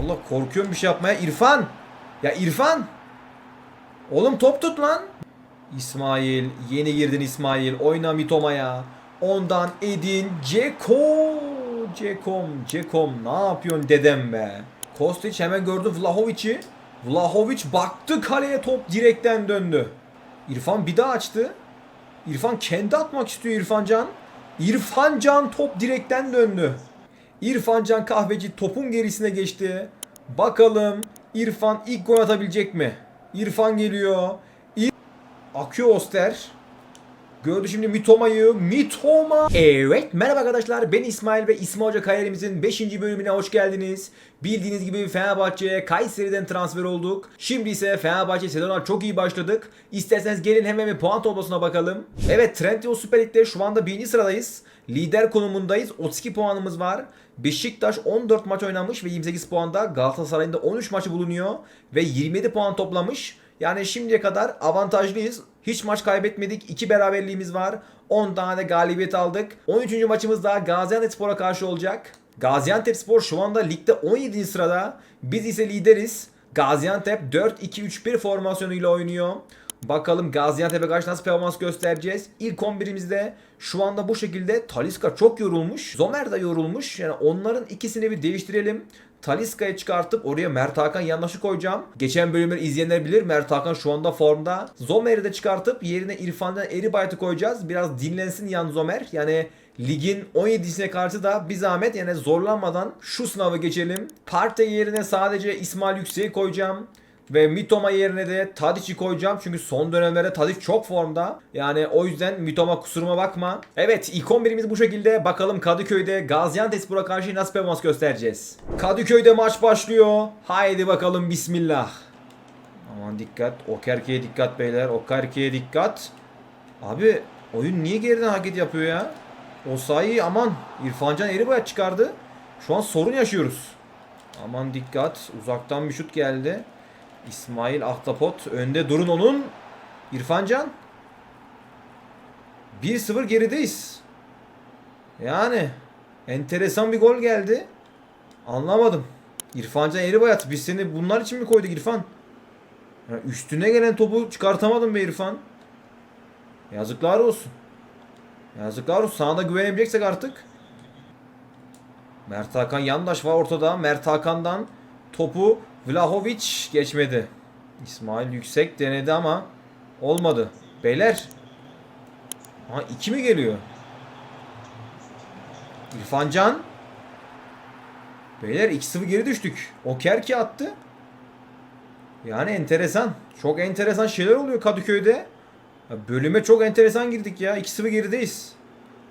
Valla korkuyorum bir şey yapmaya. İrfan. Ya İrfan. Oğlum top tut lan. İsmail. Yeni girdin İsmail. Oyna Mitoma'ya. Ondan Edin. Ceko. Cekom. Cekom. Ne yapıyorsun dedem be. Kostić hemen gördü Vlahovic'i. Vlahovic baktı kaleye top direkten döndü. İrfan bir daha açtı. İrfan kendi atmak istiyor İrfancan. İrfancan top direkten döndü. İrfancan kahveci topun gerisine geçti. Bakalım İrfan ilk gol atabilecek mi? İrfan geliyor. İr Akıyor Oster. Gördü şimdi Mitoma'yı. Mitoma. Evet merhaba arkadaşlar ben İsmail ve İsmail Hoca kariyerimizin 5. bölümüne hoş geldiniz. Bildiğiniz gibi Fenerbahçe'ye Kayseri'den transfer olduk. Şimdi ise Fenerbahçe sezona çok iyi başladık. İsterseniz gelin hemen bir puan tablosuna bakalım. Evet Trendyol Süper Lig'de şu anda birinci sıradayız. Lider konumundayız. 32 puanımız var. Beşiktaş 14 maç oynamış ve 28 puanda. Galatasaray'ın da 13 maçı bulunuyor ve 27 puan toplamış. Yani şimdiye kadar avantajlıyız. Hiç maç kaybetmedik. 2 beraberliğimiz var. 10 tane de galibiyet aldık. 13. maçımız da Gaziantepspor'a karşı olacak. Gaziantepspor şu anda ligde 17. sırada. Biz ise lideriz. Gaziantep 4-2-3-1 formasyonuyla oynuyor. Bakalım Gaziantep'e karşı nasıl performans göstereceğiz. İlk 11'imizde şu anda bu şekilde Taliska çok yorulmuş. Zomer de yorulmuş. Yani onların ikisini bir değiştirelim. Taliska'yı çıkartıp oraya Mert Hakan yandaşı koyacağım. Geçen bölümleri izleyenler bilir. Mert Hakan şu anda formda. Zomer'i de çıkartıp yerine İrfan'dan Eribayt'ı koyacağız. Biraz dinlensin yan Zomer. Yani ligin 17'sine karşı da bir zahmet yani zorlanmadan şu sınavı geçelim. Parte yerine sadece İsmail Yüksek'i koyacağım. Ve Mitoma yerine de Tadic'i koyacağım. Çünkü son dönemlerde Tadic çok formda. Yani o yüzden Mitoma kusuruma bakma. Evet ilk 11'imiz bu şekilde. Bakalım Kadıköy'de Gaziantepspor'a karşı nasıl performans göstereceğiz. Kadıköy'de maç başlıyor. Haydi bakalım bismillah. Aman dikkat. Okerke'ye dikkat beyler. Okerke'ye dikkat. Abi oyun niye geriden hareket yapıyor ya? Osayi aman. İrfancan Eribayat çıkardı. Şu an sorun yaşıyoruz. Aman dikkat. Uzaktan bir şut geldi. İsmail Ahtapot önde durun onun. İrfancan. 1-0 gerideyiz. Yani enteresan bir gol geldi. Anlamadım. İrfancan Eribayat biz seni bunlar için mi koyduk İrfan? Ya üstüne gelen topu çıkartamadın be İrfan. Yazıklar olsun. Yazıklar olsun. Sana da güvenebileceksek artık. Mert Hakan yandaş var ortada. Mert Hakan'dan topu Vlahovic geçmedi. İsmail yüksek denedi ama olmadı. Beyler. Ha iki mi geliyor? İrfan Can. Beyler 2-0 geri düştük. Okerki attı. Yani enteresan. Çok enteresan şeyler oluyor Kadıköy'de. Ya bölüme çok enteresan girdik ya. 2-0 gerideyiz.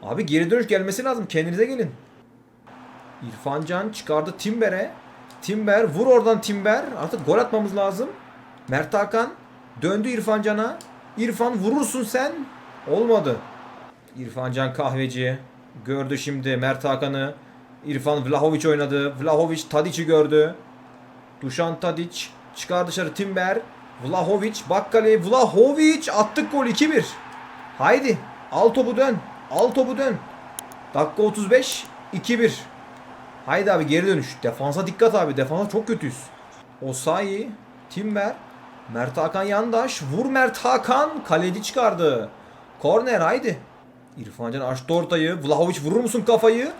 Abi geri dönüş gelmesi lazım. Kendinize gelin. İrfan Can çıkardı Timber'e. Timber vur oradan Timber. Artık gol atmamız lazım. Mert Hakan döndü İrfan Can'a. İrfan vurursun sen. Olmadı. İrfan Can kahveci. Gördü şimdi Mert Hakan'ı. İrfan Vlahovic oynadı. Vlahovic Tadic'i gördü. Dušan Tadic çıkar dışarı Timber. Vlahovic bak kaleye Vlahovic attık gol 2-1. Haydi al topu dön. Al topu dön. Dakika 35 2-1. Haydi abi geri dönüş. Defansa dikkat abi. Defansa çok kötüyüz. Osayi, Timber, Mert Hakan yandaş. Vur Mert Hakan. Kaleci çıkardı. Korner haydi. İrfan Can açtı ortayı. Vlahovic vurur musun kafayı?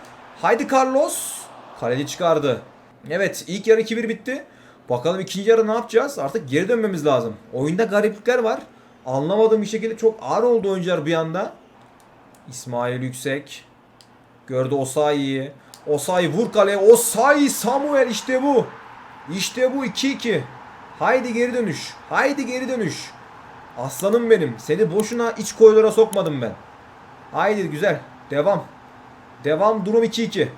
Haydi Carlos. Kaleci çıkardı. Evet ilk yarı 2-1 bitti. Bakalım ikinci yarı ne yapacağız? Artık geri dönmemiz lazım. Oyunda gariplikler var. Anlamadığım bir şekilde çok ağır oldu oyuncular bir anda. İsmail Yüksek. Gördü Osayi'yi. Osayi vur kaleye. Osayi Samuel işte bu. İşte bu 2-2. Haydi geri dönüş. Haydi geri dönüş. Aslanım benim. Seni boşuna iç koylara sokmadım ben. Haydi güzel. Devam. Devam durum 2-2.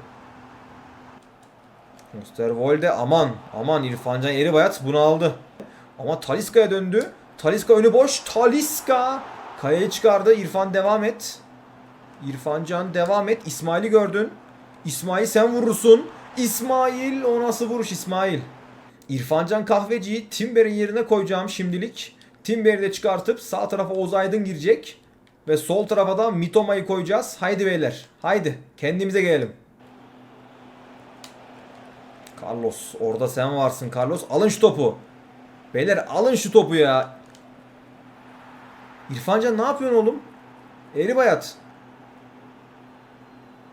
Osterwolde aman aman İrfancan Eribayat bunu aldı. Ama Taliska'ya döndü. Taliska önü boş. Taliska kaleye çıkardı. İrfan devam et. İrfan Can devam et. İsmail'i gördün. İsmail sen vurursun. İsmail o nasıl vuruş İsmail? İrfancan Kahveci'yi Timber'in yerine koyacağım şimdilik. Timber'i de çıkartıp sağ tarafa Oğuz Aydın girecek. Ve sol tarafa da Mitoma'yı koyacağız. Haydi beyler. Haydi. Kendimize gelelim. Carlos orada sen varsın Carlos. Alın şu topu. Beyler alın şu topu ya. İrfancan ne yapıyorsun oğlum? Eri bayat.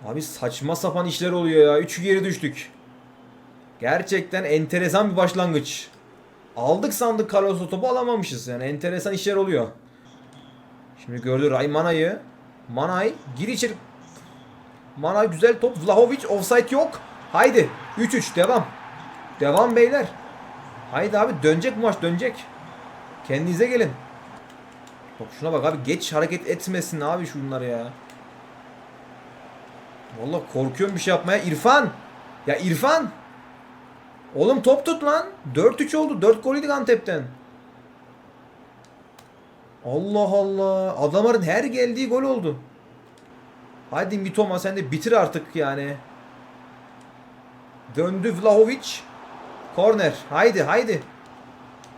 Abi saçma sapan işler oluyor ya. 3 geri düştük. Gerçekten enteresan bir başlangıç. Aldık sandık Carlos'u topu alamamışız. Yani enteresan işler oluyor. Şimdi gördü Ray Manay'ı. Manay gir içeri. Manay güzel top. Vlahovic offside yok. Haydi 3-3 devam. Devam beyler. Haydi abi dönecek bu maç dönecek. Kendinize gelin. Bak şuna bak abi geç hareket etmesin abi şunlar ya. Vallahi korkuyorum bir şey yapmaya. İrfan. Ya İrfan. Oğlum top tut lan. 4-3 oldu. 4 gol yedik Antep'ten. Allah Allah. Adamların her geldiği gol oldu. Hadi Mitoma sen de bitir artık yani. Döndü Vlahovic. Korner. Haydi haydi.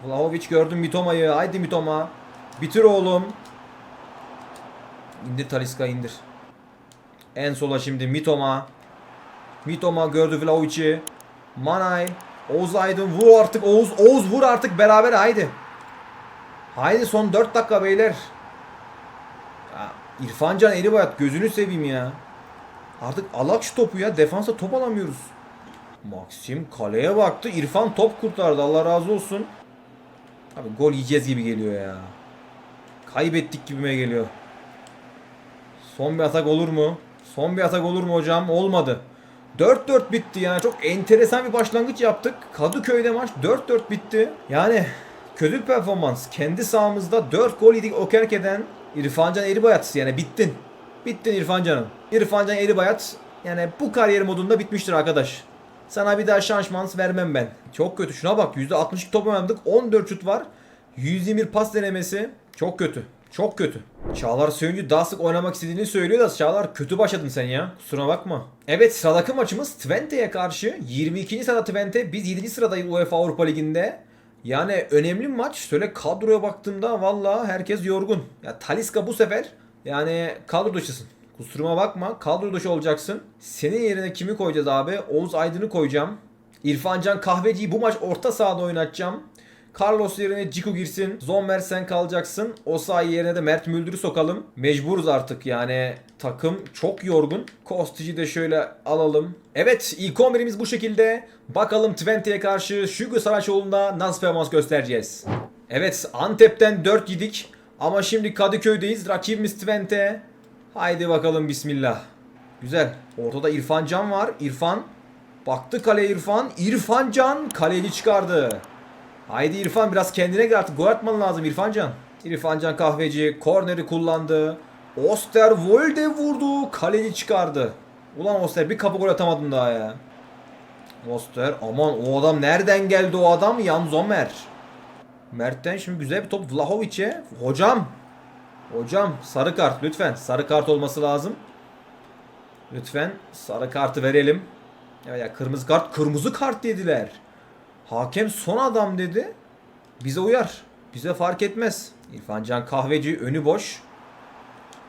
Vlahovic gördüm Mitoma'yı. Haydi Mitoma. Bitir oğlum. İndir Taliska indir. En sola şimdi Mitoma. Mitoma gördü Vlahovic'i. Manay. Oğuz Aydın vur artık Oğuz. Oğuz vur artık beraber haydi. Haydi son 4 dakika beyler. Ya, İrfancan Elibayat gözünü seveyim ya. Artık alak şu topu ya. Defansa top alamıyoruz. Maxim kaleye baktı. İrfan top kurtardı. Allah razı olsun. Abi gol yiyeceğiz gibi geliyor ya. Kaybettik gibime geliyor. Son bir atak olur mu? Son bir atak olur mu hocam? Olmadı. 4-4 bitti yani. Çok enteresan bir başlangıç yaptık. Kadıköy'de maç 4-4 bitti. Yani kötü bir performans. Kendi sahamızda 4 gol yedik Okerke'den. İrfancan Eribayat yani bittin. Bittin İrfancan'ım. İrfancan Eribayat yani bu kariyer modunda bitmiştir arkadaş. Sana bir daha şans mans vermem ben. Çok kötü. Şuna bak %62 top oynadık. 14 şut var. 121 pas denemesi. Çok kötü. Çok kötü. Çağlar Söyüncü daha sık oynamak istediğini söylüyor da Çağlar kötü başladın sen ya. Kusura bakma. Evet sıradaki maçımız Twente'ye karşı. 22. sırada Twente. Biz 7. sıradayız UEFA Avrupa Ligi'nde. Yani önemli maç. Şöyle kadroya baktığımda valla herkes yorgun. Ya Taliska bu sefer yani kadro dışısın. Kusuruma bakma. Kadro dışı olacaksın. Senin yerine kimi koyacağız abi? Oğuz Aydın'ı koyacağım. İrfancan Kahveci'yi bu maç orta sahada oynatacağım. Carlos yerine Ciku girsin. Zommer sen kalacaksın. Osayi yerine de Mert Müldür'ü sokalım. Mecburuz artık yani. Takım çok yorgun. Kostic'i de şöyle alalım. Evet ilk 11'imiz bu şekilde. Bakalım Twente'ye karşı Şükrü Saraçoğlu'nda nasıl performans göstereceğiz. Evet Antep'ten 4 yedik. Ama şimdi Kadıköy'deyiz. Rakibimiz Twente. Haydi bakalım bismillah. Güzel. Ortada İrfan Can var. İrfan. Baktı kaleye İrfan. İrfan Can kaleci çıkardı. Haydi İrfan biraz kendine gel artık. Gol atman lazım İrfancan. İrfancan kahveci korneri kullandı. Osterwolde vurdu. Kaleci çıkardı. Ulan Oster bir kapı gol atamadın daha ya. Oster aman o adam nereden geldi o adam? Yan Zomer. Mert'ten şimdi güzel bir top Vlahovic'e. Hocam. Hocam sarı kart lütfen. Sarı kart olması lazım. Lütfen sarı kartı verelim. Ya, ya kırmızı kart kırmızı kart dediler. Hakem son adam dedi. Bize uyar. Bize fark etmez. İrfan Can Kahveci önü boş.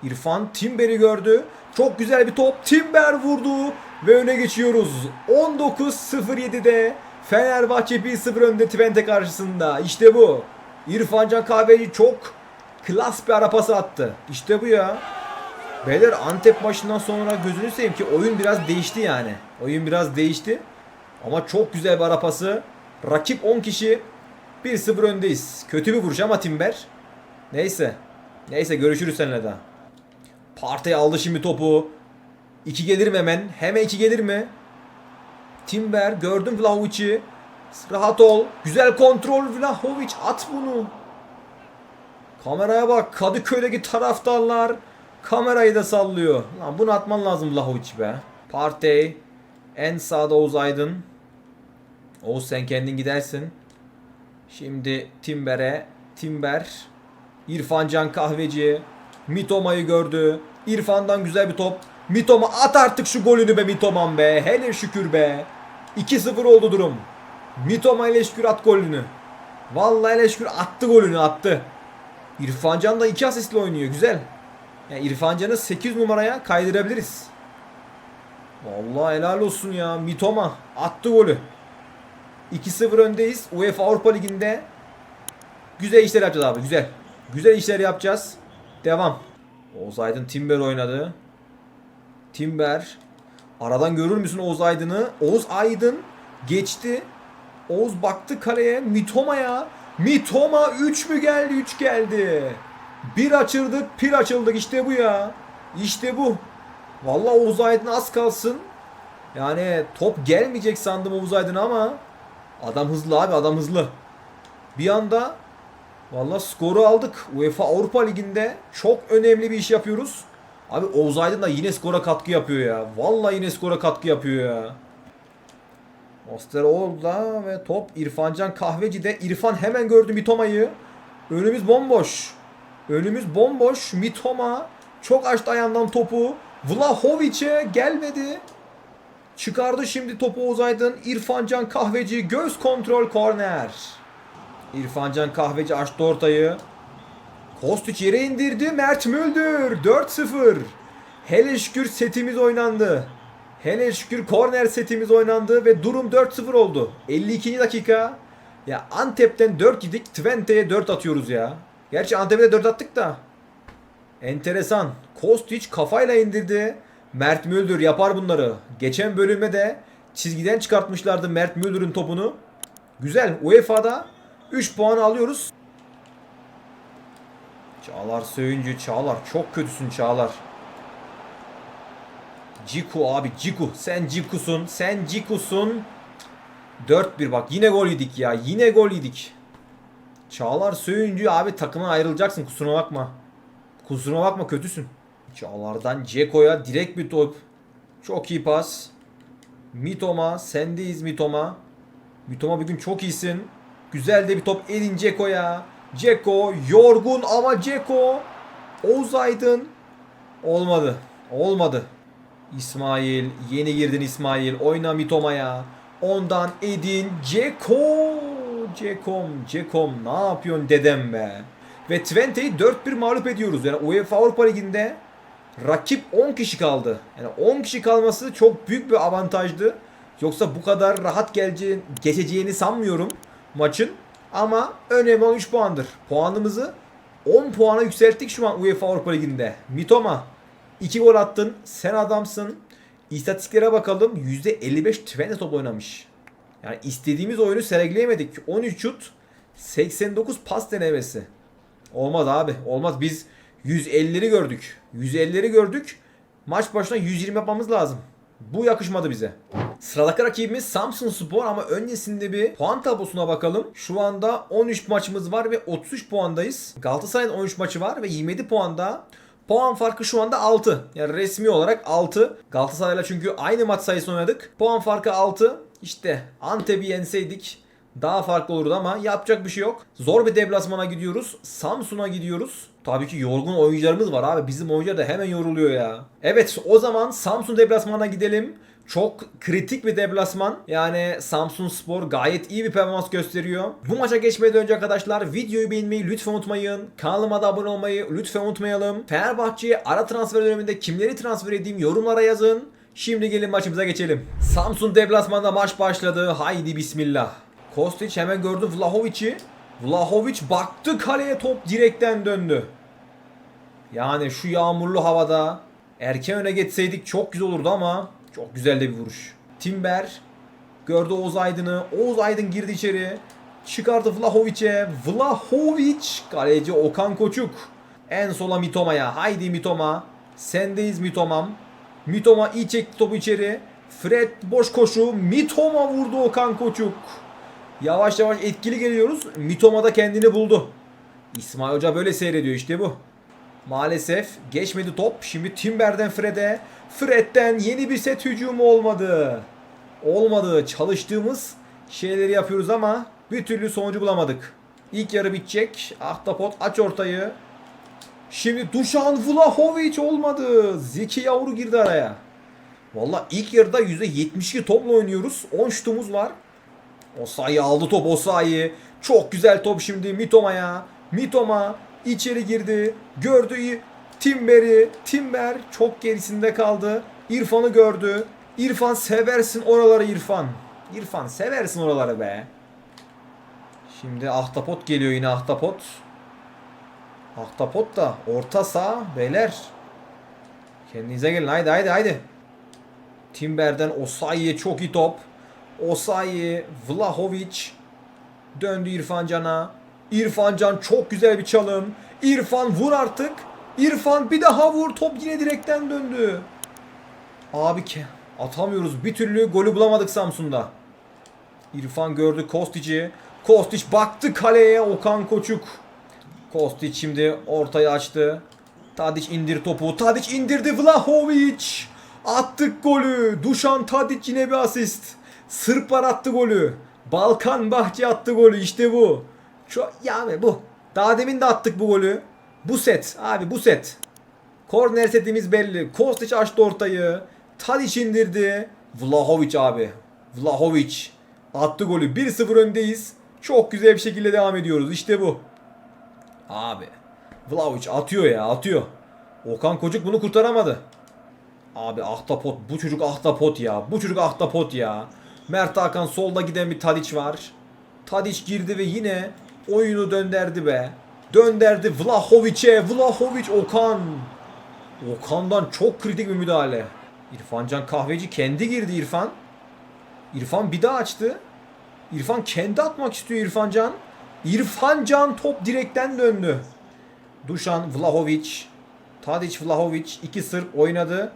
İrfan Timber'i gördü. Çok güzel bir top. Timber vurdu ve öne geçiyoruz. 19-07'de Fenerbahçe 1-0 önde Twente karşısında. İşte bu. İrfan Can Kahveci çok klas bir ara pası attı. İşte bu ya. Beyler Antep maçından sonra gözünü seveyim ki oyun biraz değişti yani. Oyun biraz değişti. Ama çok güzel bir ara pası. Rakip 10 kişi 1-0 öndeyiz. Kötü bir vuruş ama Timber. Neyse. Neyse görüşürüz seninle daha. Partey aldı şimdi topu. 2 gelir mi hemen? Hemen 2 gelir mi? Timber gördüm Vlahovic'i. Rahat ol. Güzel kontrol Vlahovic at bunu. Kameraya bak. Kadıköy'deki taraftarlar kamerayı da sallıyor. Lan bunu atman lazım Vlahovic be. Partey. En sağda Oğuz Aydın. Oğuz sen kendin gidersin. Şimdi Timber'e. Timber. İrfan Can Kahveci. Mitoma'yı gördü. İrfan'dan güzel bir top. Mitoma at artık şu golünü be Mitoman be. Hele şükür be. 2-0 oldu durum. Mitoma ile şükür at golünü. Vallahi ile şükür attı golünü attı. İrfan Can da 2 asistle oynuyor. Güzel. Yani İrfan Can'ı 8 numaraya kaydırabiliriz. Vallahi helal olsun ya. Mitoma attı golü. 2-0 öndeyiz. UEFA Avrupa Ligi'nde güzel işler yapacağız abi. Güzel. Güzel işler yapacağız. Devam. Oğuz Aydın Timber oynadı. Timber. Aradan görür müsün Oğuz Aydın'ı? Oğuz Aydın geçti. Oğuz baktı kaleye. Mitoma'ya. Mitoma 3 mü geldi? 3 geldi. Bir açıldık, bir açıldık. İşte bu ya. İşte bu. Vallahi Oğuz Aydın az kalsın. Yani top gelmeyecek sandım Oğuz Aydın ama adam hızlı abi adam hızlı. Bir anda vallahi skoru aldık. UEFA Avrupa Ligi'nde çok önemli bir iş yapıyoruz. Abi Oğuz Aydın da yine skora katkı yapıyor ya. Vallahi yine skora katkı yapıyor ya. Osteroğlu'da ve top İrfancan Kahveci'de. İrfan hemen gördü Mitoma'yı. Önümüz bomboş. Önümüz bomboş. Mitoma çok açtı ayağından topu. Vlahovic'e gelmedi. Çıkardı şimdi topu Oğuz Aydın. İrfancan Kahveci göz kontrol korner. İrfancan Kahveci açtı ortayı. Kostiç yere indirdi. Mert Müldür 4-0. Hele şükür setimiz oynandı. Hele şükür korner setimiz oynandı ve durum 4-0 oldu. 52. dakika. Ya Antep'ten 4 yedik. Twente'ye 4 atıyoruz ya. Gerçi Antep'e de 4 attık da. Enteresan. Kostić kafayla indirdi. Mert Müldür yapar bunları. Geçen bölüme de çizgiden çıkartmışlardı Mert Müldür'ün topunu. Güzel. UEFA'da 3 puan alıyoruz. Çağlar Söyüncü. Çağlar çok kötüsün Çağlar. Ciku abi Ciku. Sen Ciku'sun. Sen Ciku'sun. 4-1 bak yine gol yedik ya. Yine gol yedik. Çağlar Söyüncü abi takımdan ayrılacaksın kusuruma bakma. Kusuruma bakma kötüsün. Çağlar'dan Ceko'ya direkt bir top. Çok iyi pas. Mitoma sendeyiz Mitoma. Mitoma bir gün çok iyisin. Güzel de bir top Edin Ceko'ya. Ceko yorgun ama Ceko. Oğuz Aydın. Olmadı. Olmadı. İsmail. Yeni girdin İsmail. Oyna Mitoma'ya. Ondan Edin Ceko. Cekom. Cekom. Ne yapıyorsun dedem be. Ve Twente'yi 4-1 mağlup ediyoruz. Yani UEFA Avrupa Ligi'nde rakip 10 kişi kaldı. Yani 10 kişi kalması çok büyük bir avantajdı. Yoksa bu kadar rahat geleceğini, geçeceğini sanmıyorum maçın. Ama önemli olan 3 puandır. Puanımızı 10 puana yükselttik şu an UEFA Avrupa Ligi'nde. Mitoma 2 gol attın. Sen adamsın. İstatistiklere bakalım. %55 Twente top oynamış. Yani istediğimiz oyunu sergileyemedik. 13 şut, 89 pas denemesi. Olmaz abi. Olmaz. Biz 150'leri gördük. 150'leri gördük. Maç başına 120 yapmamız lazım. Bu yakışmadı bize. Sıradaki rakibimiz Samsun Spor ama öncesinde bir puan tablosuna bakalım. Şu anda 13 maçımız var ve 33 puandayız. Galatasaray'ın 13 maçı var ve 27 puanda. Puan farkı şu anda 6. Yani resmi olarak 6. Galatasaray'la çünkü aynı maç sayısını oynadık. Puan farkı 6. İşte Antep'i yenseydik daha farklı olurdu ama yapacak bir şey yok. Zor bir deplasmana gidiyoruz. Samsun'a gidiyoruz. Tabii ki yorgun oyuncularımız var abi. Bizim oyuncular da hemen yoruluyor ya. Evet o zaman Samsun deplasmanına gidelim. Çok kritik bir deplasman. Yani Samsun Spor gayet iyi bir performans gösteriyor. Bu maça geçmeden önce arkadaşlar videoyu beğenmeyi lütfen unutmayın. Kanalıma da abone olmayı lütfen unutmayalım. Fenerbahçe'ye ara transfer döneminde kimleri transfer edeyim yorumlara yazın. Şimdi gelin maçımıza geçelim. Samsun deplasmanda maç başladı. Haydi bismillah. Kostić hemen gördü Vlahovic'i. Vlahovic baktı kaleye top direkten döndü. Yani şu yağmurlu havada erken öne geçseydik çok güzel olurdu ama çok güzel de bir vuruş. Timber gördü Oğuz Aydın'ı. Oğuz Aydın girdi içeri. Çıkardı Vlahovic'e. Vlahovic kaleci Okan Koçuk. En sola Mitoma'ya. Haydi Mitoma. Sendeyiz Mitoma'm. Mitoma iyi çekti topu içeri. Fred boş koşu. Mitoma vurdu Okan Koçuk. Yavaş yavaş etkili geliyoruz. Mitoma da kendini buldu. İsmail Hoca böyle seyrediyor işte bu. Maalesef geçmedi top. Şimdi Timber'den Fred'e. Fred'den yeni bir set hücumu olmadı. Olmadı. Çalıştığımız şeyleri yapıyoruz ama bir türlü sonucu bulamadık. İlk yarı bitecek. Ahtapot aç ortayı. Şimdi Dušan Vlahovic olmadı. Zeki Yavru girdi araya. Valla ilk yarıda %72 topla oynuyoruz. 10 şutumuz var. Osayi aldı top Osayi. Çok güzel top şimdi Mitoma'ya. Mitoma içeri girdi. Gördü Timber'i. Timber çok gerisinde kaldı. İrfan'ı gördü. İrfan seversin oraları İrfan. İrfan seversin oraları be. Şimdi Ahtapot geliyor yine Ahtapot. Ahtapot da orta saha beyler. Kendinize gelin haydi haydi haydi. Timber'den Osayi'ye çok iyi top. Osayi, Vlahovic döndü İrfan Can'a. İrfan Can çok güzel bir çalım. İrfan vur artık. İrfan bir daha vur. Top yine direkten döndü. Abi ki atamıyoruz. Bir türlü golü bulamadık Samsun'da. İrfan gördü Kostic'i. Kostić baktı kaleye Okan Koçuk. Kostić şimdi ortayı açtı. Tadic indir topu. Tadic indirdi Vlahovic. Attık golü. Dušan Tadic yine bir asist. Sırplar attı golü. Balkan Bahçe attı golü. İşte bu. Çok yani bu. Daha demin de attık bu golü. Bu set. Abi bu set. Korner setimiz belli. Kostić açtı ortayı. Tadic indirdi. Vlahovic abi. Vlahovic attı golü. 1-0 öndeyiz. Çok güzel bir şekilde devam ediyoruz. İşte bu. Abi. Vlahovic atıyor ya atıyor. Okan Kocuk bunu kurtaramadı. Abi ahtapot. Bu çocuk ahtapot ya. Bu çocuk ahtapot ya. Mert Hakan solda giden bir Tadic var. Tadic girdi ve yine oyunu dönderdi be. Dönderdi Vlahovic'e. Vlahovic Okan. Okan'dan çok kritik bir müdahale. İrfancan Kahveci kendi girdi İrfan. İrfan bir daha açtı. İrfan kendi atmak istiyor İrfancan. İrfancan top direkten döndü. Dušan Vlahovic. Tadic Vlahovic. iki Sırp oynadı.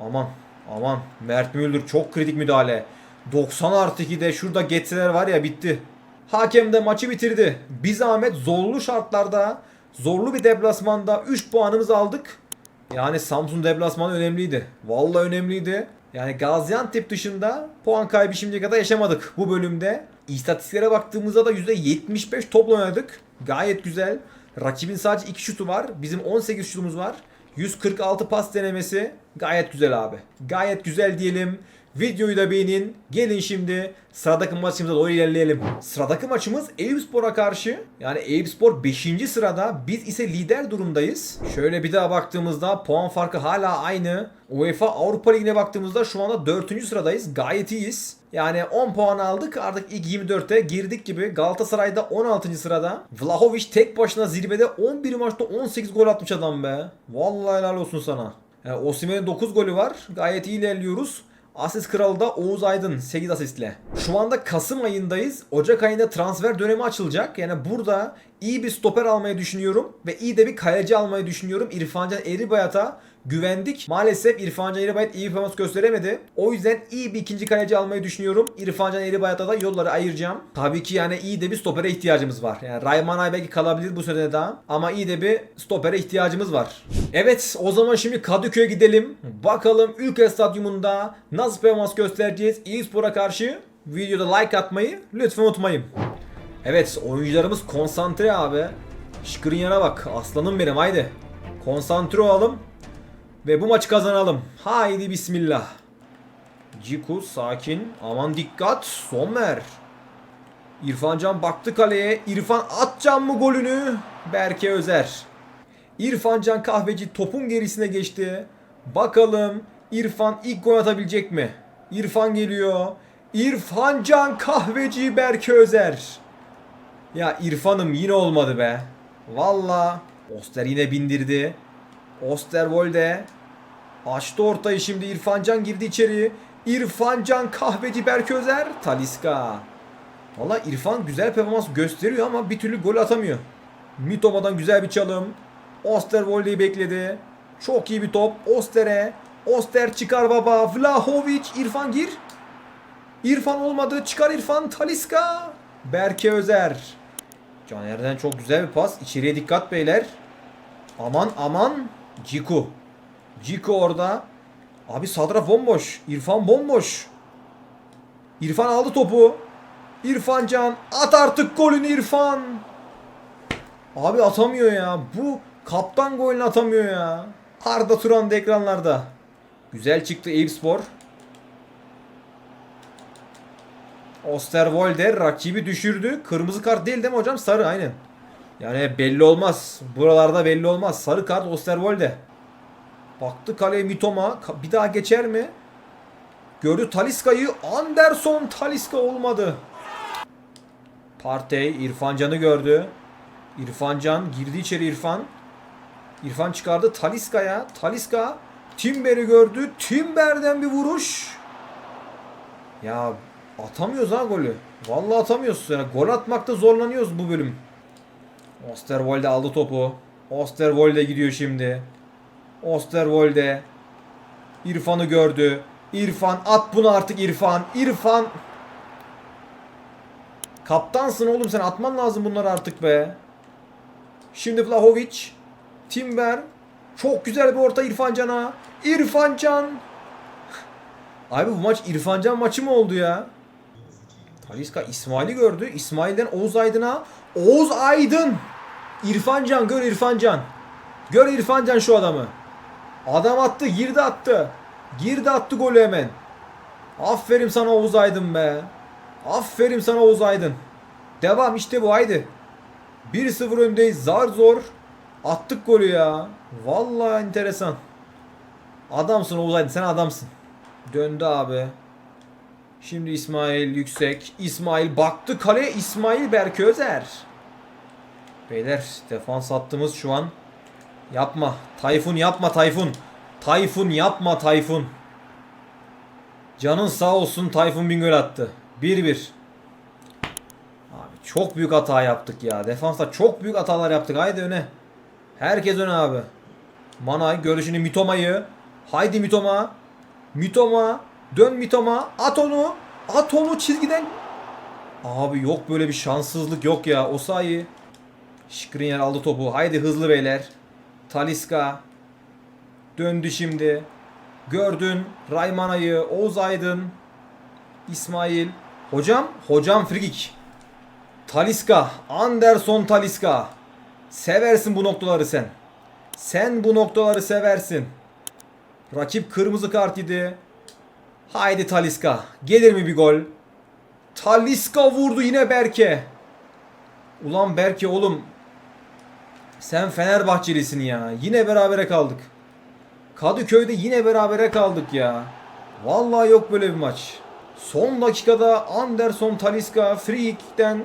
Aman aman. Mert Müldür çok kritik müdahale. 90 artı 2'de şurada geçseler var ya bitti. Hakem de maçı bitirdi. Bir zahmet zorlu şartlarda zorlu bir deplasmanda 3 puanımızı aldık. Yani Samsun deplasmanı önemliydi. Vallahi önemliydi. Yani Gaziantep dışında puan kaybı şimdiye kadar yaşamadık bu bölümde. İstatistiklere baktığımızda da %75 topla oynadık. Gayet güzel. Rakibin sadece 2 şutu var. Bizim 18 şutumuz var. 146 pas denemesi. Gayet güzel abi. Gayet güzel diyelim. Videoyu da beğenin. Gelin şimdi sıradaki maçımıza doğru ilerleyelim. Sıradaki maçımız Eyüpspor'a karşı. Yani Eyüpspor 5. sırada. Biz ise lider durumdayız. Şöyle bir daha baktığımızda puan farkı hala aynı. UEFA Avrupa Ligi'ne baktığımızda şu anda 4. sıradayız. Gayet iyiyiz. Yani 10 puan aldık. Artık ilk 24'e girdik gibi. Galatasaray'da 16. sırada. Vlahovic tek başına zirvede 11 maçta 18 gol atmış adam be. Vallahi helal olsun sana. Yani Osimhen'in 9 golü var. Gayet iyi ilerliyoruz. Asist kralı da Oğuz Aydın 8 asistle. Şu anda Kasım ayındayız. Ocak ayında transfer dönemi açılacak. Yani burada iyi bir stoper almayı düşünüyorum. Ve iyi de bir kaleci almayı düşünüyorum. İrfancan Eribayat'a güvendik. Maalesef İrfancan Eribayat iyi performans gösteremedi. O yüzden iyi bir ikinci kaleci almayı düşünüyorum. İrfancan Eribayat'a da yolları ayıracağım. Tabii ki yani iyi de bir stopere ihtiyacımız var. Yani Rayman Ay belki kalabilir bu sene daha. Ama iyi de bir stopere ihtiyacımız var. Evet o zaman şimdi Kadıköy'e gidelim. Bakalım Ülke Stadyumunda nasıl performans göstereceğiz İyi-Spor'a karşı. Videoda like atmayı lütfen unutmayın. Evet oyuncularımız konsantre abi. Şıkırınyana bak aslanım benim haydi. Konsantre olalım. Ve bu maçı kazanalım. Haydi bismillah. Ciku sakin. Aman dikkat. Sommer. İrfancan baktı kaleye. İrfan atcan mı golünü? Berke Özer. İrfancan kahveci topun gerisine geçti. Bakalım İrfan ilk gol atabilecek mi? İrfan geliyor. İrfancan kahveci Berke Özer. Ya İrfan'ım yine olmadı be. Valla. Oster yine bindirdi. Osterwolde açtı ortayı şimdi İrfancan girdi içeri. İrfancan kahveci Berközer Taliska. Valla İrfan güzel performans gösteriyor ama bir türlü gol atamıyor. Mitoma'dan güzel bir çalım. Osterwolde'yi bekledi. Çok iyi bir top. Oster'e. Oster çıkar baba. Vlahovic. İrfan gir. İrfan olmadı. Çıkar İrfan. Taliska. Berke Özer. Caner'den çok güzel bir pas. İçeriye dikkat beyler. Aman aman. Ciku. Ciku orada. Abi sağ taraf bomboş. İrfan bomboş. İrfan aldı topu. İrfan Can. At artık golünü İrfan. Abi atamıyor ya. Bu kaptan golünü atamıyor ya. Arda Turan da ekranlarda. Güzel çıktı Eyüpspor. Osterwolde rakibi düşürdü. Kırmızı kart değil değil mi hocam? Sarı aynen. Yani belli olmaz. Buralarda belli olmaz. Sarı kart Osterwolde. Baktı kaleye Mitoma. Bir daha geçer mi? Gördü Taliska'yı. Anderson Taliska olmadı. Partey İrfan Can'ı gördü. İrfan Can girdi içeri İrfan. İrfan çıkardı Taliska'ya. Taliska Timber'i gördü. Timber'den bir vuruş. Ya atamıyoruz ha golü. Vallahi atamıyoruz. Yani gol atmakta zorlanıyoruz bu bölüm. Osterwolde aldı topu. Osterwolde gidiyor şimdi. Osterwolde İrfan'ı gördü. İrfan at bunu artık İrfan. İrfan Kaptansın oğlum sen atman lazım bunları artık be. Şimdi Vlahovic. Timber. Çok güzel bir orta İrfan Can'a. İrfan Can. Abi bu maç İrfan Can maçı mı oldu ya? Taliska İsmail'i gördü. İsmail'den Oğuz Aydın'a. Oğuz Aydın. İrfan Can gör İrfan Can. Gör İrfan Can şu adamı. Adam attı, girdi attı. Girdi attı golü hemen. Aferin sana Oğuz Aydın be. Aferin sana Oğuz Aydın. Devam işte bu haydi. 1-0 öndeyiz. Zar zor. Attık golü ya. Vallahi enteresan. Adamsın Oğuz Aydın sen adamsın. Döndü abi. Şimdi İsmail yüksek. İsmail baktı kaleye İsmail Berközer. Beyler defans hattımız şu an. Yapma. Tayfun yapma Tayfun. Tayfun yapma Tayfun. Canın sağ olsun Tayfun Bingöl attı. 1-1. Abi çok büyük hata yaptık ya. Defansta çok büyük hatalar yaptık. Haydi öne. Herkes öne abi. Manay görüşünü Mitoma'yı. Haydi Mitoma. Mitoma. Dön Mitoma. At onu. At onu çizgiden. Abi yok böyle bir şanssızlık yok ya. Osayi. Skriniar aldı topu. Haydi hızlı beyler. Taliska. Döndü şimdi. Gördün. Raymana'yı. Oğuz Aydın. İsmail. Hocam. Hocam frikik. Taliska. Anderson Taliska. Seversin bu noktaları sen. Sen bu noktaları seversin. Rakip kırmızı kart yedi. Haydi Taliska. Gelir mi bir gol? Taliska vurdu yine Berke. Ulan Berke oğlum. Sen Fenerbahçelisin ya. Yine berabere kaldık. Kadıköy'de yine berabere kaldık ya. Vallahi yok böyle bir maç. Son dakikada Anderson Taliska Freak'ten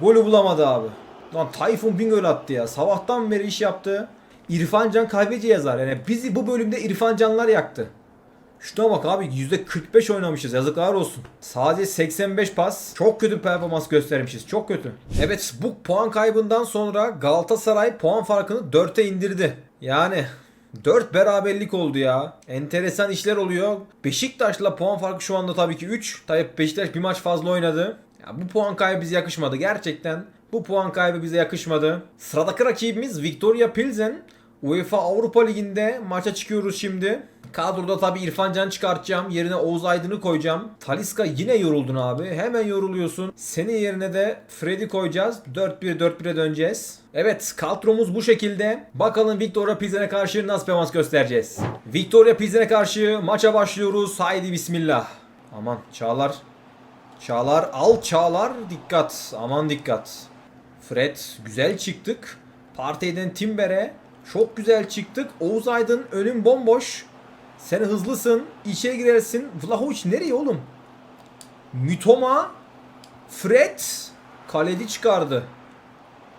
golü bulamadı abi. Lan Tayfun Bingöl attı ya. Sabahtan beri iş yaptı. İrfan Can kaybeci yazar. Yani bizi bu bölümde İrfan Canlar yaktı. Şuna bak abi %45 oynamışız yazıklar olsun. Sadece 85 pas. Çok kötü performans göstermişiz. Çok kötü. Evet bu puan kaybından sonra Galatasaray puan farkını 4'e indirdi. Yani 4 beraberlik oldu ya. Enteresan işler oluyor. Beşiktaş'la puan farkı şu anda tabii ki 3. Tabii Beşiktaş bir maç fazla oynadı. Ya bu puan kaybı bize yakışmadı. Gerçekten bu puan kaybı bize yakışmadı. Sıradaki rakibimiz Victoria Pilsen. UEFA Avrupa Ligi'nde maça çıkıyoruz şimdi. Kadroda tabii İrfan Can çıkartacağım. Yerine Oğuz Aydın'ı koyacağım. Taliska yine yoruldun abi. Hemen yoruluyorsun. Senin yerine de Freddy koyacağız. 4-1-4-1'e döneceğiz. Evet kadromuz bu şekilde. Bakalım Victoria Pilsen'e karşı nasıl performans göstereceğiz. Victoria Pilsen'e karşı maça başlıyoruz. Haydi bismillah. Aman Çağlar. Çağlar al Çağlar. Dikkat. Aman dikkat. Fred güzel çıktık. Parteyden Timber'e çok güzel çıktık. Oğuz Aydın önün bomboş. Sen hızlısın. İçeri girersin. Vlahovic nereye oğlum? Mitoma. Fred. Kaleci çıkardı.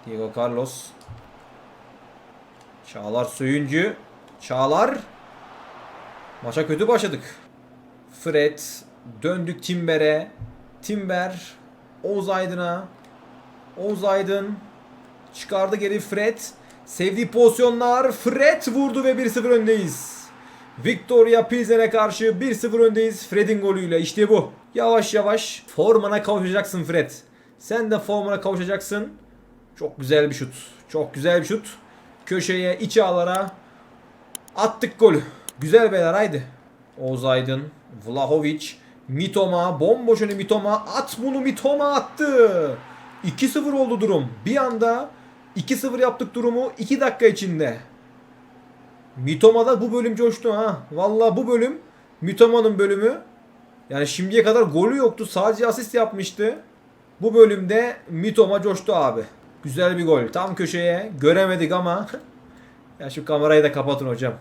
Diego Carlos. Çağlar Söyüncü. Çağlar. Maça kötü başladık. Fred. Döndük Timber'e. Timber. Oğuz Aydın'a. Oğuz Aydın. Çıkardı geri Fred. Sevdiği pozisyonlar. Fred vurdu ve 1-0 öndeyiz. Victoria Pilsen'e karşı 1-0 öndeyiz. Fred'in golüyle işte bu. Yavaş yavaş formana kavuşacaksın Fred. Sen de formana kavuşacaksın. Çok güzel bir şut. Çok güzel bir şut. Köşeye, iç ağlara attık golü. Güzel beyler haydi. Oğuz Aydın, Vlahovic, Mitoma, bomboş önü Mitoma. At bunu Mitoma attı. 2-0 oldu durum. Bir anda 2-0 yaptık durumu 2 dakika içinde. Mitoma'da bu bölüm coştu ha. Vallahi bu bölüm Mitoma'nın bölümü. Yani şimdiye kadar golü yoktu. Sadece asist yapmıştı. Bu bölümde Mitoma coştu abi. Güzel bir gol. Tam köşeye. Göremedik ama. ya şu kamerayı da kapatın hocam.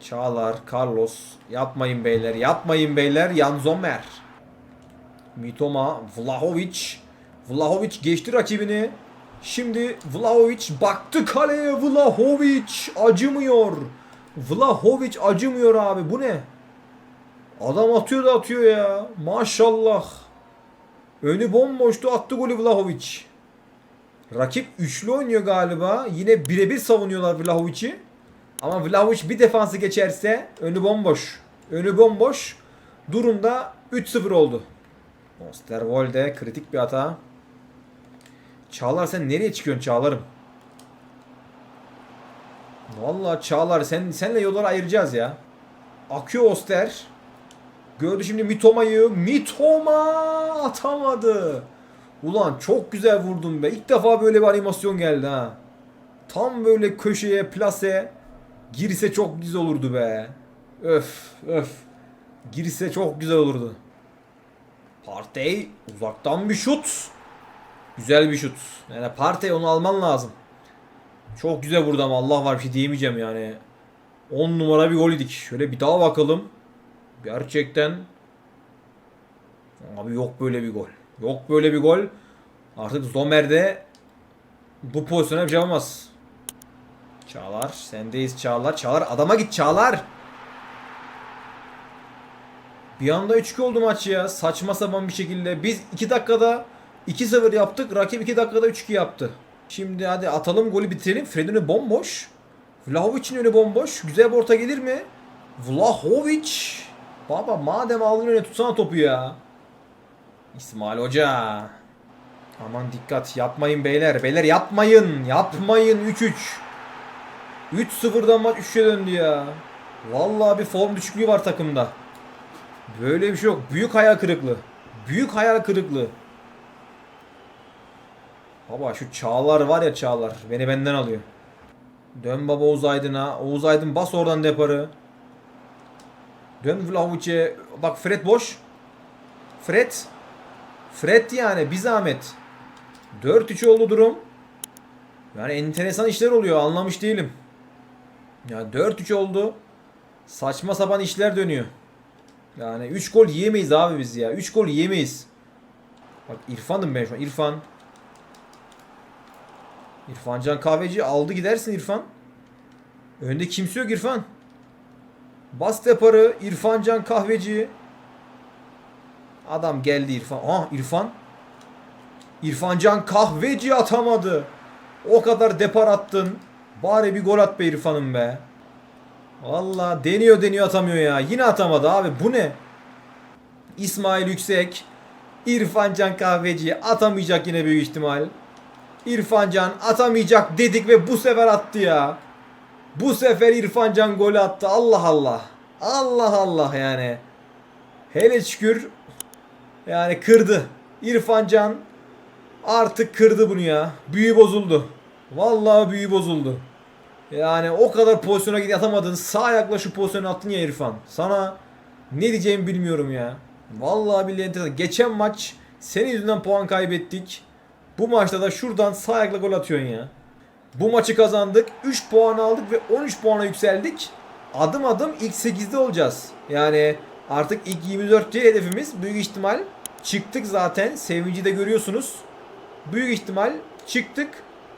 Çağlar, Carlos. Yapmayın beyler, yapmayın beyler. Jan Sommer. Mitoma, Vlahovic. Vlahovic geçti rakibini. Şimdi Vlahovic baktı kaleye. Vlahovic acımıyor. Vlahovic acımıyor abi. Bu ne? Adam atıyor da atıyor ya. Maşallah. Önü bomboştu attı golü Vlahovic. Rakip üçlü oynuyor galiba. Yine birebir savunuyorlar Vlahovic'i. Ama Vlahovic bir defansı geçerse önü bomboş. Önü bomboş. Durumda 3-0 oldu. Osterwolde kritik bir hata. Çağlar sen nereye çıkıyorsun Çağlar'ım? Vallahi Çağlar sen senle yolları ayıracağız ya. Akıyor Oster. Gördü şimdi Mitoma'yı. Mitoma atamadı. Ulan çok güzel vurdum be. İlk defa böyle bir animasyon geldi ha. Tam böyle köşeye plase girse çok güzel olurdu be. Öf öf. Girse çok güzel olurdu. Partey uzaktan bir şut. Güzel bir şut. Yani Partey onu alman lazım. Çok güzel vurdu ama Allah var bir şey diyemeyeceğim yani. 10 numara bir gol yedik. Şöyle bir daha bakalım. Gerçekten Abi yok böyle bir gol. Yok böyle bir gol. Artık Zomer'de bu pozisyona bir şey yapamaz. Çağlar. Sendeyiz Çağlar. Çağlar adama git Çağlar. Bir anda 3-2 oldu maç ya. Saçma sapan bir şekilde. Biz 2 dakikada 2-0 yaptık. Rakip 2 dakikada 3-2 yaptı. Şimdi hadi atalım golü bitirelim. Fred'in bomboş. Vlahovic'in önü bomboş. Güzel bir orta gelir mi? Vlahovic. Baba madem aldın öne tutsana topu ya. İsmail Hoca. Aman dikkat yapmayın beyler. Beyler yapmayın. Yapmayın 3-3. 3-0'dan maç 3'e döndü ya. Vallahi bir form düşüklüğü var takımda. Böyle bir şey yok. Büyük hayal kırıklığı. Büyük hayal kırıklığı. Baba şu Çağlar var ya Çağlar. Beni benden alıyor. Dön baba Oğuz Aydın'a. Oğuz Aydın bas oradan deparı. Dön Vlahovic'e. Bak Fred boş. Fred. Fred yani bir zahmet. 4-3 oldu durum. Yani enteresan işler oluyor anlamış değilim. Ya 4-3 oldu. Saçma sapan işler dönüyor. Yani 3 gol yiyemeyiz abi biz ya. 3 gol yiyemeyiz. Bak İrfan'ım ben şu an. İrfan. İrfan Can Kahveci aldı gidersin İrfan. Önde kimse yok İrfan. Bas deparı İrfan Can Kahveci. Adam geldi İrfan. Ah İrfan. İrfan Can Kahveci atamadı. O kadar depar attın. Bari bir gol at be İrfan'ım be. Valla deniyor deniyor atamıyor ya. Yine atamadı abi. Bu ne? İsmail Yüksek. İrfan Can Kahveci atamayacak yine büyük ihtimal. İrfan Can atamayacak dedik ve bu sefer attı ya. Bu sefer İrfan Can golü attı. Allah Allah. Allah Allah yani. Hele şükür yani kırdı. İrfan Can artık kırdı bunu ya. Büyü bozuldu. Vallahi büyü bozuldu. Yani o kadar pozisyona gidip atamadın. Sağ ayakla şu pozisyonu attın ya İrfan. Sana ne diyeceğimi bilmiyorum ya. Vallahi billahi enteresan. Geçen maç senin yüzünden puan kaybettik. Bu maçta da şuradan sağ ayakla gol atıyorsun ya. Bu maçı kazandık. 3 puan aldık ve 13 puana yükseldik. Adım adım ilk 8'de olacağız. Yani artık ilk 24 diye hedefimiz büyük ihtimal çıktık zaten. Sevinci de görüyorsunuz. Büyük ihtimal çıktık.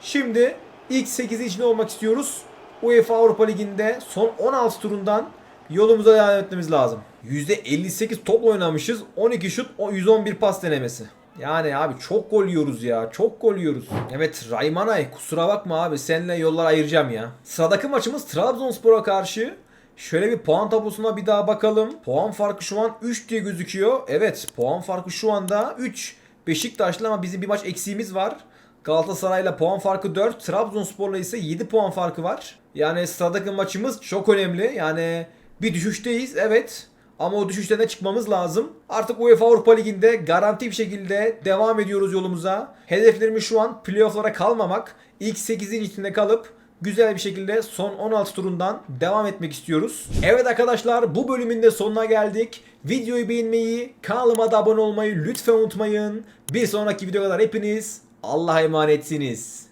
Şimdi ilk 8'in içinde olmak istiyoruz. UEFA Avrupa Ligi'nde son 16 turundan yolumuza devam etmemiz lazım. %58 topla oynamışız. 12 şut, o 111 pas denemesi. Yani abi çok gol yiyoruz ya. Çok gol yiyoruz. Evet Raymanay kusura bakma abi seninle yollar ayıracağım ya. Sıradaki maçımız Trabzonspor'a karşı. Şöyle bir puan tablosuna bir daha bakalım. Puan farkı şu an 3 diye gözüküyor. Evet puan farkı şu anda 3. Beşiktaş'la ama bizim bir maç eksiğimiz var. Galatasaray'la puan farkı 4. Trabzonspor'la ise 7 puan farkı var. Yani sıradaki maçımız çok önemli. Yani bir düşüşteyiz evet. Ama o düşüşten de çıkmamız lazım. Artık UEFA Avrupa Ligi'nde garanti bir şekilde devam ediyoruz yolumuza. Hedeflerimiz şu an playoff'lara kalmamak. İlk 8'in içinde kalıp güzel bir şekilde son 16 turundan devam etmek istiyoruz. Evet arkadaşlar bu bölümün de sonuna geldik. Videoyu beğenmeyi, kanalıma da abone olmayı lütfen unutmayın. Bir sonraki videoda hepiniz Allah'a emanetsiniz.